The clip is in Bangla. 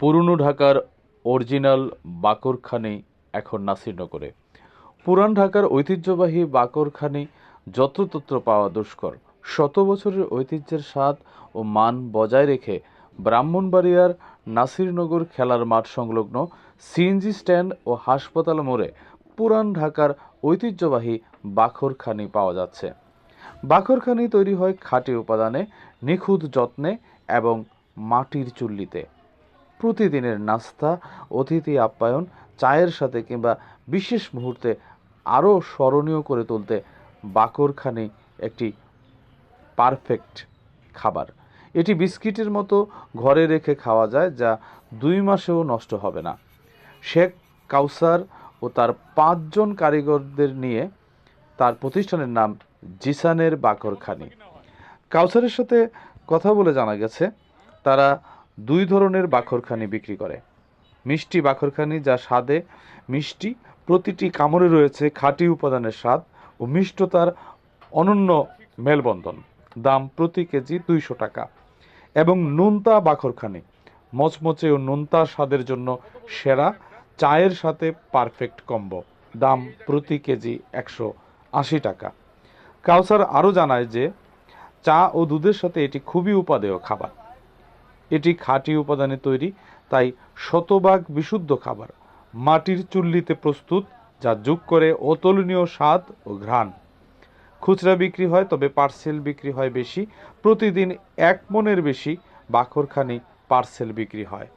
পুরনো ঢাকার অরিজিনাল বাকরখানি এখন নাসিরনগরে। পুরান ঢাকার ঐতিহ্যবাহী বাকরখানি যত্রতত্র পাওয়া দুষ্কর। শত বছরের ঐতিহ্যের স্বাদ ও মান বজায় রেখে ব্রাহ্মণবাড়িয়ার নাসিরনগর খেলার মাঠ সংলগ্ন সিএনজি স্ট্যান্ড ও হাসপাতাল মোড়ে পুরান ঢাকার ঐতিহ্যবাহী বাখরখানি পাওয়া যাচ্ছে। বাখরখানি তৈরি হয় খাঁটি উপাদানে, নিখুঁত যত্নে এবং মাটির চুল্লিতে। প্রতিদিনের নাস্তা, অতিথি আপ্যায়ন, চায়ের সাথে কিংবা বিশেষ মুহূর্তে আরও স্মরণীয় করে তুলতে বাকরখানি একটি পারফেক্ট খাবার। এটি বিস্কিটের মতো ঘরে রেখে খাওয়া যায় যা দুই মাসেও নষ্ট হবে না। শেখ কাউসার ও তার পাঁচজন কারিগরদের নিয়ে তার প্রতিষ্ঠানের নাম জিসানের বাকরখানি। কাউসারের সাথে কথা বলে জানা গেছে, তারা দুই ধরনের বাখরখানি বিক্রি করে। মিষ্টি বাখরখানি যা স্বাদে মিষ্টি, প্রতিটি কামড়ে রয়েছে খাঁটি উপাদানের স্বাদ ও মিষ্টতার অনন্য মেলবন্ধন। দাম প্রতি কেজি দুইশো টাকা। এবং নোনতা বাখরখানি, মচমচে ও নোনতা স্বাদের জন্য সেরা, চায়ের সাথে পারফেক্ট কম্বো। দাম প্রতি কেজি একশো আশি টাকা। কাউসার আরও জানায় যে, চা ও দুধের সাথে এটি খুবই উপাদেয় খাবার। এটি খাঁটি উপাদানে তৈরি, তাই শতভাগ বিশুদ্ধ খাবার মাটির চুল্লিতে প্রস্তুত, যা যুগ করে অতুলনীয় স্বাদ ও ঘ্রাণ। খুচরা বিক্রি হয়, তবে পার্সেল বিক্রি হয় বেশি। প্রতিদিন এক মনের বেশি বাখরখানি পার্সেল বিক্রি হয়।